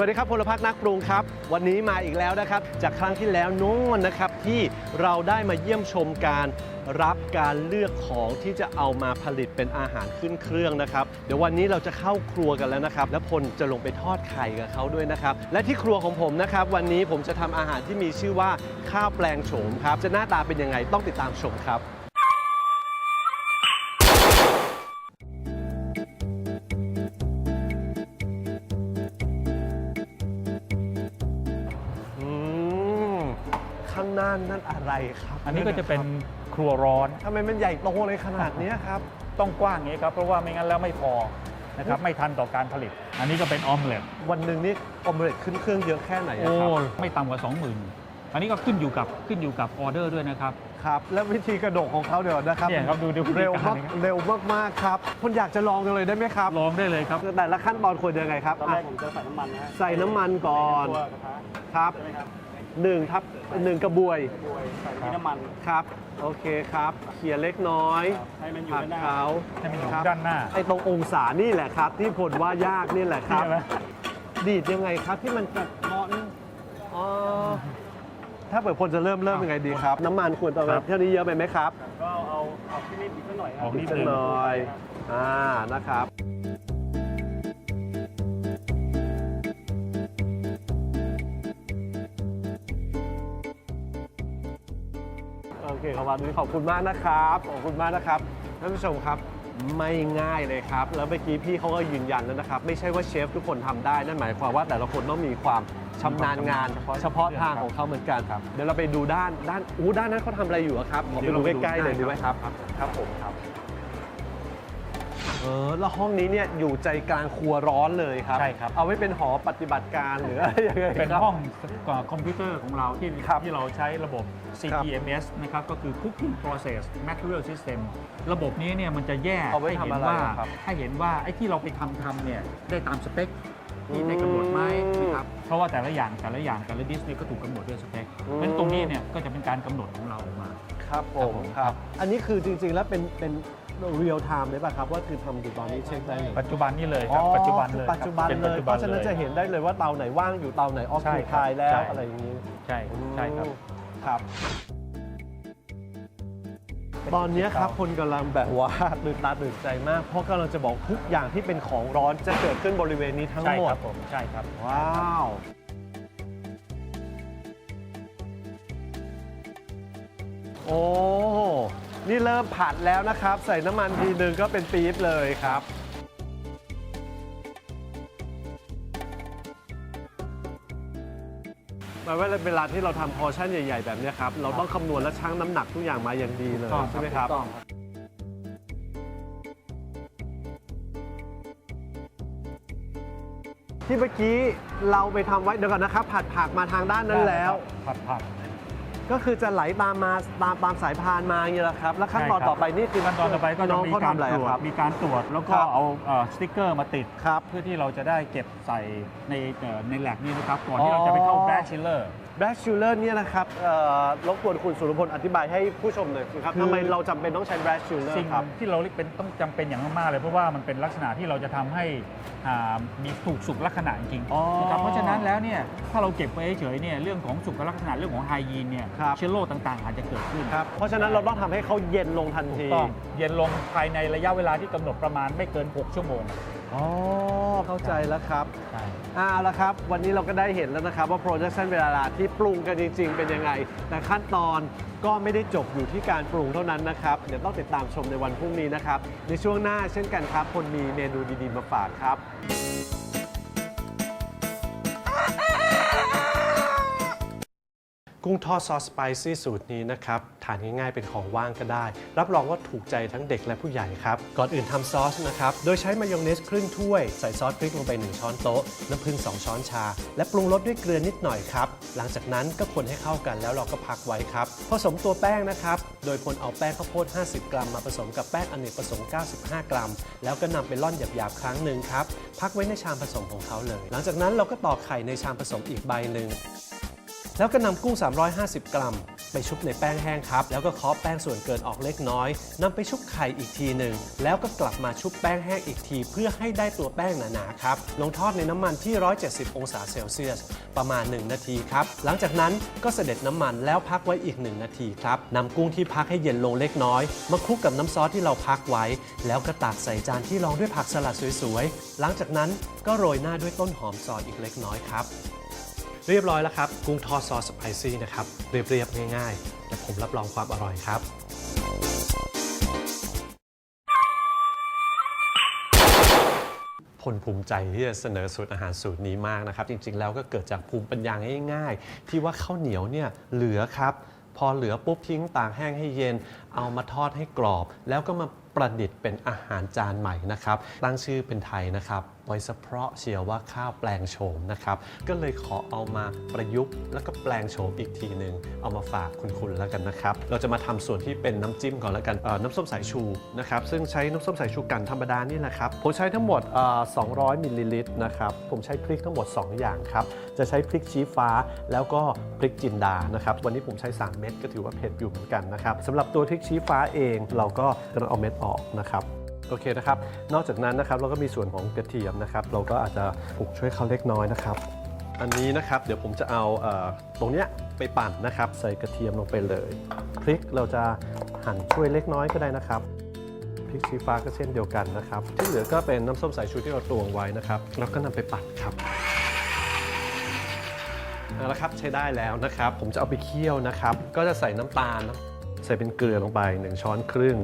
สวัสดีครับพลพักนักปรุงครับ วันนี้มาอีกแล้วนะครับ จากครั้งที่แล้วโน้นนะครับที่เราได้มาเยี่ยมชมการรับการเลือกของที่จะเอามาผลิตเป็นอาหารขึ้นเครื่องนะครับ เดี๋ยววันนี้เราจะเข้าครัวกันแล้วนะครับ และพลจะลงไปทอดไข่กับเขาด้วยนะครับ และที่ครัวของผมนะครับ วันนี้ผมจะทำอาหารที่มีชื่อว่าข้าวแปลงโฉมครับ จะหน้าตาเป็นยังไงต้องติดตามชมครับ ข้างหน้านั่นอะไรครับอันนี้ก็จะเป็นครัวร้อนทำไมมันใหญ่โตเลยขนาดเนี้ยครับ ต้องกว้างอย่างนี้ครับ เพราะว่าไม่งั้นแล้วไม่พอนะครับไม่ทันต่อการผลิต อันนี้ก็เป็นออมเล็ตวันหนึ่งนี่ออมเล็ตขึ้นเครื่องเยอะแค่ไหนอะโอ้ครับไม่ต่ำกว่า 20,000 อันนี้ก็ขึ้นอยู่กับขึ้นอยู่กับออเดอร์ด้วยนะครับ ครับ แล้ววิธีกระดกของเขาเดี๋ยวนะครับเนี่ยครับดูดูวิธีเร็วการมากนะครับ เร็วมากๆครับคุณอยากจะลองกันเลยได้ไหมครับลองได้เลยครับ แต่ละขั้นตอนควรยังไงครับตอนแรกอะผมจะใส่น้ำมันนะฮะใส่น้ำมันก่อนตัวกระทะครับ ใช่ไหมครับ หนึ่งทับหนึ่งกระบวยบวยใส่ที่น้ำมันครับโอเคครับเขี่ยเล็กน้อยครับให้มันอยู่ผักด้านหน้าเขาให้มันอยู่ครับด้านหน้า ไอ้ตรงองศานี่แหละครับ ที่ผลว่ายากนี่แหละครับ ใช่ไหมดีดยังไงครับที่มันจะร้อนอ๋อถ้าเปิดพลจะเริ่มเริ่มยังไงดีครับ น้ำมันควรจะเท่านี้เยอะไปไหมครับก็เอาเอาที่นิดอีกสักหน่อยคอรัอกนิดสักนึง หน่อยอ่านะครับ โอเคครับวันนี้ขอบคุณมากนะครับขอบคุณมากนะครับท่านผู้ชมครับไม่ง่ายเลยครับ แล้วเมื่อกี้พี่เขาก็ยืนยันแล้วนะครับ ไม่ใช่ว่าเชฟทุกคนทำได้ นั่นหมายความว่าแต่ละคนต้องมีความชำนาญงาน เฉพาะทางของเขาเหมือนกันครับเดี๋ยวเราไปดูด้านด้านอู้ด้านนั้นเขาทำอะไรอยู่อะครับขอไปดูใกล้ๆเลยดีไหมครับครับผมครับ เออแล้วห้องนี้เนี่ยอยู่ใจกลางครัวร้อนเลยครับ ใช่ครับ เอาไว้เป็นหอปฏิบัติการหรืออะไรยังไงเป็นครับ ห้องคอมพิวเตอร์ของเราที่ครับที่เราใช้ระบบ CTMS นะครับก็คือ Cooking Process Material System ระบบนี้เนี่ยมันจะแยกเอาไว้ให้เห็นทำอะไรว่าอะครับให้เห็นว่าไอ้ที่เราไปทำทำเนี่ยได้ตามสเปคที่ได้กำหนดไหมอืมนะครับเพราะว่าแต่ละอย่างแต่ละอย่างแต่ละดิสเนี่ยก็ถูกกำหนดด้วยสเปคเพราะฉะนั้นตรงนี้เนี่ยก็จะเป็นการกำหนดของเราออกมา ครับผครับมผมครับ อันนี้คือจริงๆแล้วเป็นเป็น เรียลไทม์เลยป่ะครับ ว่าคือทำอยู่ตอนนี้เช็คได้เลยปัจจุบันนี่เลยครับปัจจุบันเลยปัจจุบันเป็นเลปัจยจุเพบันราะฉะนั้นลยจะเห็นได้เลยว่าเตาไหนว่างอยู่เตาไหนออฟใช่คูครับทายแล้วใช่อะไรอย่างนี้ ใช่ใช่ครับครับตอนนี้ครับคนกำลังแบบว่าตื่นตาตื่นใจมาก เพราะกำลังจะบอกทุกอย่างที่เป็นของร้อนจะเกิดขึ้นบริเวณนี้ทั้งใช่หมคดรับผมใช่ครับ ว้าวโอ้ นี่เริ่มผัดแล้วนะครับ ใส่น้ำมันทีนึงก็เป็นปี๊บเลยครับ หมายว่าเวลาที่เราทำพอร์ชั่นใหญ่ ๆ แบบเนี้ยครับ เราต้องคำนวณและชั่งน้ำหนักทุกอย่างมาอย่างดีเลยถูกต้องใช่ไหมครับ ถูกต้องที่เมื่อกี้เราไปทำไว้เดี๋ยวก่อนนะครับ ผัดผักมาทางด้านนั้นแล้ว ผัดผัก ก็คือจะไหลตามมาตามตามสายพานมาอย่างนี้แหละครับ แล้วขั้นตอนใช่ครับ ต่อไปนี่คือขั้นตอนต่อไปก็น้จะองมีเขาการทำอะไรตรวอะจครับ มีการตรวจแล้วก็ครับ เอาเอ่อสติ๊กเกอร์มาติด ครับ เพื่อที่เราจะได้เก็บใส่ในเอ่อในแลบนี้นะครับ ก่อนที่เราจะไปเข้าอ๋อ แบรชิลเลอร์ แบล็กชูเลอร์เนี่ยนะครับเอ่อรบกวนคุณสุรพลอธิบายให้ผู้ชมหน่อยสิครับคือ ทำไมเราจำเป็นต้องใช้แบล็กชูเลอสิ่งร์ครับ ที่เราเรียกเป็นต้องจำเป็นอย่างมากๆเลย เพราะว่ามันเป็นลักษณะที่เราจะทำให้อ่ามีถูกสุขลักษณะจริงอ๋อๆนะครับเพราะฉะนั้นแล้วเนี่ยถ้าเราเก็บไว้เฉยๆเนี่ยเรื่องของสุขลักษณะเรื่องของไฮยีนเนี่ยครับเชื้อโรคต่างๆ อาจจะเกิดขึ้นครับเพราะฉะนั้นเราต้องทำให้เขาเย็นลงทันถูทีกต้องเย็นลงภายในระยะเวลาที่กำหนดประมาณไม่เกิน 6 ชั่วโมง อ๋อเข้าใจแล้วครับใช่เอาละครับ วันนี้เราก็ได้เห็นแล้วนะครับ ว่าโปรดักชันเวลาที่ปรุงกันจริง ๆ เป็นยังไง แต่ขั้นตอนก็ไม่ได้จบอยู่ที่การปรุงเท่านั้นนะครับ เดี๋ยวต้องติดตามชมในวันพรุ่งนี้นะครับ ในช่วงหน้าเช่นกันครับ คนมีเมนูดีๆมาฝากครับ กุ้งทอดซอสสไปซี่สูตรนี้นะครับทานง่ายๆเป็นของว่างก็ได้ รับรองว่าถูกใจทั้งเด็กและผู้ใหญ่ครับ ก่อนอื่นทำซอสนะครับ โดยใช้มายองเนสครึ่งถ้วย ใส่ซอสพริกลงไป 1 ช้อนโต๊ะ น้ำผึ้ง2 ช้อนชา และปรุงรสด้วยเกลือนิดหน่อยครับ หลังจากนั้นก็คนให้เข้ากันแล้วเราก็พักไว้ครับ ผสมตัวแป้งนะครับ โดยคนเอาแป้งข้าวโพด 50 กรัม มาผสมกับแป้งอเนกประสงค์ 95 กรัม แล้วก็นำไปร่อนหยาบๆครั้งหนึ่งครับ พักไว้ในชามผสมของเขาเลย หลังจากนั้นเราก็ตอกไข่ในชามผสมอีกใบหนึ่ง แล้วก็นำกุ้ง 350 กรัม ไปชุบในแป้งแห้งครับ แล้วก็เคาะแป้งส่วนเกินออกเล็กน้อยนำไปชุบไข่อีกทีหนึ่ง แล้วก็กลับมาชุบแป้งแห้งอีกที เพื่อให้ได้ตัวแป้งหนาๆครับ ลงทอดในน้ำมันที่ 170 องศาเซลเซียส ประมาณ 1 นาทีครับ หลังจากนั้นก็เสด็จน้ำมันแล้วพักไว้อีก 1 นาทีครับนำกุ้งที่พักให้เย็นลงเล็กน้อย มาคลุกกับน้ำซอสที่เราพักไว้ แล้วก็ตักใส่จานที่รองด้วยผักสลัดสวยๆ หลังจากนั้นก็โรยหน้าด้วยต้นหอมซอยอีกเล็กน้อยครับ เรียบร้อยแล้วครับ กุ้งทอดซอสสไปซี่นะครับ เรียบๆง่ายๆ แต่ผมรับรองความอร่อยครับพลภูมิใจที่จะเสนอสูตรอาหารสูตรนี้มากนะครับ จริงๆ แล้วก็เกิดจากภูมิปัญญาง่ายๆ ที่ว่าข้าวเหนียวเนี่ยเหลือครับ พอเหลือปุ๊บทิ้งตากแห้งให้เย็น เอามาทอดให้กรอบ แล้วก็มาประดิษฐ์เป็นอาหารจานใหม่นะครับ ตั้งชื่อเป็นไทยนะครับ ไว้เฉพาะเชียวว่าข้าวแปลงโฉมนะครับ ก็เลยขอเอามาประยุกต์ แล้วก็แปลงโฉมอีกทีหนึ่งเอามาฝากคุณคุณแล้วกันนะครับ เราจะมาทำส่วนที่เป็นน้ำจิ้มก่อนแล้วกันน้ำส้มสายชูนะครับ ซึ่งใช้น้ำส้มสายชูกันธรรมดานี่แหละครับ ผมใช้ทั้งหมด 200 มิลลิลิตรนะครับ ผมใช้พริกทั้งหมด 2 อย่างครับ จะใช้พริกชี้ฟ้าแล้วก็พริกจินดานะครับ วันนี้ผมใช้ 3 เม็ดก็ถือว่าเผ็ดอยู่เหมือนกันนะครับสำหรับตัวพริกชี้ฟ้าเองเราก็กำลังเอาเม็ดออกนะครับโอเคนะครับ นอกจากนั้นนะครับเราก็มีส่วนของกระเทียมนะครับ เราก็อาจจะปลุกช่วยเขาเล็กน้อยนะครับ อันนี้นะครับเดี๋ยวผมจะเอาเอ่อตรงเนี้ยไปปั่นนะครับ ใส่กระเทียมลงไปเลยพริกเราจะหั่นช่วยเล็กน้อยก็ได้นะครับพริกชี้ฟ้าก็เช่นเดียวกันนะครับ ที่เหลือก็เป็นน้ำส้มสายชูที่เราตวงไว้นะครับ แล้วก็นำไปปั่นครับเอาละครับใช้ได้แล้วนะครับ ผมจะเอาไปเคี่ยวนะครับ ก็จะใส่น้ำตาลนะใส่เป็นเกลือลงไป 1 ช้อนครึ่ง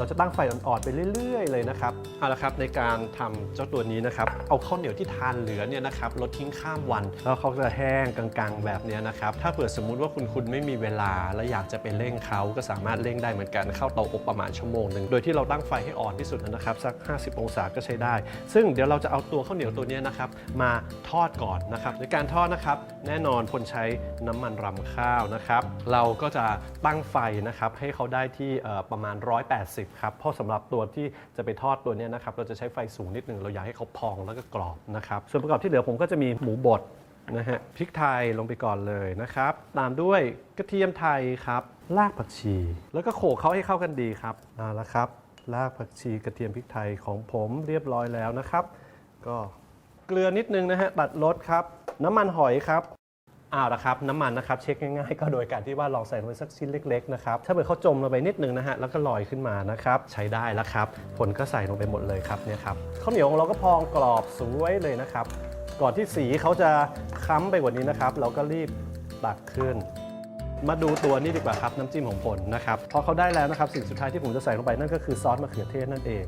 เราจะตั้งไฟอ่อนๆไปเรื่อย ๆ เลยนะครับเอาละครับในการทำเจ้าตัวนี้นะครับเอาข้าวเหนียวที่ทานเหลือเนี่ยนะครับลดทิ้งข้ามวันแล้วเขาจะแห้งกลางๆ แบบนี้นะครับถ้าเผื่อสมมุติว่าคุณคุณไม่มีเวลา และอยากจะไปเร่งเขาก็สามารถเร่งได้เหมือนกันเข้าเตาอบประมาณชั่วโมงหนึ่งโดยที่เราตั้งไฟให้อ่อนที่สุดนะครับสัก 50 องศาก็ใช้ได้ ซึ่งเดี๋ยวเราจะเอาตัวข้าวเหนียวตัวนี้นะครับมาทอดก่อนนะครับในการทอดนะครับแน่นอนพลใช้น้ำมันรำข้าวนะครับ เราก็จะตั้งไฟนะครับให้เขาได้ที่ประมาณ 180ครับ เพราะสำหรับตัวที่จะไปทอดตัวเนี้ยนะครับ เราจะใช้ไฟสูงนิดหนึ่งเราอยากให้เขาพองแล้วก็กรอบนะครับ ส่วนประกอบที่เหลือผมก็จะมีหมูบดนะฮะพริกไทยลงไปก่อนเลยนะครับ ตามด้วยกระเทียมไทยครับรากผักชี แล้วก็โขลกเขาให้เข้ากันดีครับเอาละครับรากผักชีกระเทียมพริกไทยของผมเรียบร้อยแล้วนะครับ ก็เกลือนิดนึงนะฮะตัดรสครับ น้ำมันหอยครับ เอาละครับน้ำมันนะครับเช็คง่ายๆ ก็โดยการที่ว่าลองใส่ลงไปสักชิ้นเล็กๆนะครับถ้าเกิดเขาจมลงไปนิดนึงนะฮะแล้วก็ลอยขึ้นมานะครับใช้ได้แล้วครับผลก็ใส่ลงไปหมดเลยครับเนี่ยครับข้าวเหนียวของเราก็พองกรอบสวยเลยนะครับ ก่อนที่สีเขาจะค้ำไปกว่านี้นะครับ เราก็รีบตักขึ้น มาดูตัวนี้ดีกว่าครับน้ำจิ้มของผลนะครับพอเขาได้แล้วนะครับสิ่งสุดท้ายที่ผมจะใส่ลงไปนั่นก็คือซอสมะเขือเทศนั่นเอง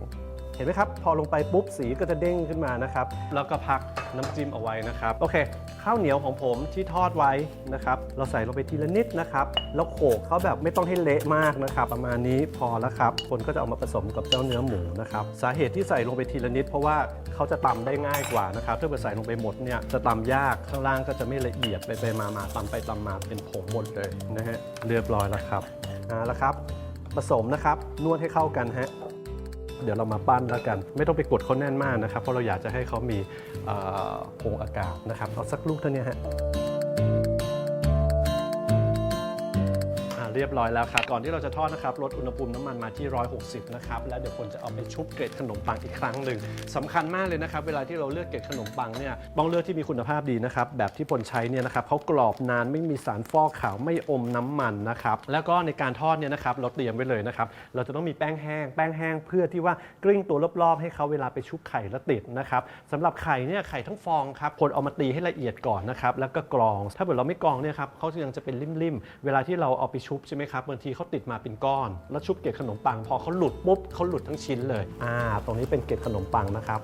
เห็นไหมครับ พอลงไปปุ๊บสีก็จะเด้งขึ้นมานะครับ แล้วก็พักน้ำจิ้มเอาไว้นะครับ โอเค ข้าวเหนียวของผมที่ทอดไว้นะครับ เราใส่ลงไปทีละนิดนะครับ แล้วโขลกเขาแบบไม่ต้องให้เละมากนะครับ ประมาณนี้พอแล้วครับ คนก็จะเอามาผสมกับเจ้าเนื้อหมูนะครับ สาเหตุที่ใส่ลงไปทีละนิด เพราะว่าเขาจะตำได้ง่ายกว่านะครับ ถ้าเกิดใส่ลงไปหมดเนี่ยจะตำยาก ข้างล่างก็จะไม่ละเอียดไปไปมามาตำไปตำมาเป็นผงหมดเลยนะฮะ เรียบร้อยแล้วครับเอาละครับ ผสมนะครับ นวดให้เข้ากันฮะ เดี๋ยวเรามาปั้นแล้วกัน ไม่ต้องไปกดเขาแน่นมากนะครับ เพราะเราอยากจะให้เขามีอ่อโพงอากาศนะครับเอาสักลูกเท่านี้ฮะ รียบร้อยแล้วครับ ก่อนที่เราจะทอดนะครับลดอุณหภูมิน้ำมันมาที่ 160 นะครับ แล้วเดี๋ยวคนจะเอาไปชุบเกล็ดขนมปังอีกครั้งหนึ่งสำคัญมากเลยนะครับ เวลาที่เราเลือกเกล็ดขนมปังเนี่ยต้องเลือกที่มีคุณภาพดีนะครับ แบบที่พลใช้เนี่ยนะครับเขากรอบนานไม่มีสารฟอกขาวไม่อมน้ำมันนะครับ แล้วก็ในการทอดเนี่ยนะครับเราเตรียมไว้เลยนะครับ เราจะต้องมีแป้งแห้ง แป้งแห้งเพื่อที่ว่ากลิ้งตัวรอบๆ ให้เขาเวลาไปชุบไข่แล้วติดนะครับสำหรับไข่เนี่ยไข่ทั้งฟองครับคนเอามาตีให้ละเอียดก่อนนะครับแล้วก็กรอง ถ้าเกิดเราไม่กรองเนี่ยครับเขายังจะเป็นริ่มๆ เวลาที่เราเอาไปชุบใช่ไหมครับบางทีเขาติดมาเป็นก้อน แล้วชุบเกล็ดขนมปัง พอเขาหลุดปุ๊บเขาหลุดทั้งชิ้นเลยอ่าตรงนี้เป็นเกล็ดขนมปังนะครับ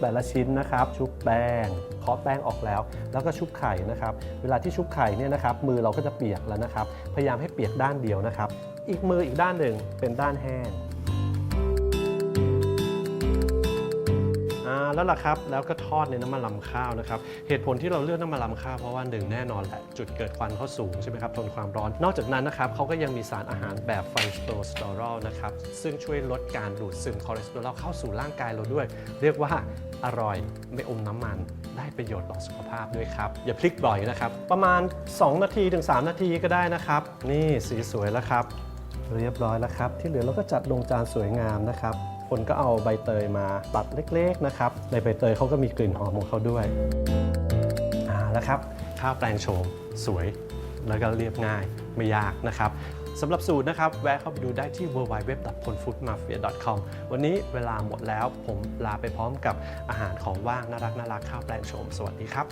แต่ละชิ้นนะครับ ชุบแป้งเคาะแป้งออกแล้ว แล้วก็ชุบไข่นะครับ เวลาที่ชุบไข่เนี่ยนะครับ มือเราก็จะเปียกแล้วนะครับ พยายามให้เปียกด้านเดียวนะครับ อีกมืออีกด้านหนึ่งเป็นด้านแห้ง อ่าแล้วล่ะครับแล้วก็ทอดในน้ำมันลำข้าวนะครับเหตุผลที่เราเลือกน้ำมันลำข้าวเพราะว่าหนึ่งแน่นอนแหละจุดเกิดควันเขาสูงใช่ไหมครับทนความร้อน นอกจากนั้นนะครับเขาก็ยังมีสารอาหารแบบไฟสโตสเตอรอลนะครับซึ่งช่วยลดการดูดซึมคอเลสเตอรอลเข้าสู่ร่างกายเราด้วย เรียกว่าอร่อยไม่อมน้ำมัน ได้ประโยชน์ต่อสุขภาพด้วยครับอย่าพลิกบ่อยนะครับ ประมาณ 2 นาทีถึง 3 นาทีก็ได้นะครับ นี่สีสวยแล้วครับ เรียบร้อยแล้วครับ ที่เหลือเราก็จัดลงจานสวยงามนะครับ คนก็เอาใบเตยมาตัดเล็กๆนะครับ ในใบเตยเขาก็มีกลิ่นหอมของเขาด้วยอ่าแล้วครับข้าวแปลงโฉมสวย แล้วก็เรียบง่ายไม่ยากนะครับสำหรับสูตรนะครับ แวะเข้าไปดูได้ที่ www.polfoodmafia.com วันนี้เวลาหมดแล้วผมลาไปพร้อมกับอาหารของว่างน่ารักน่ารักข้าวแปลงโฉมสวัสดีครับ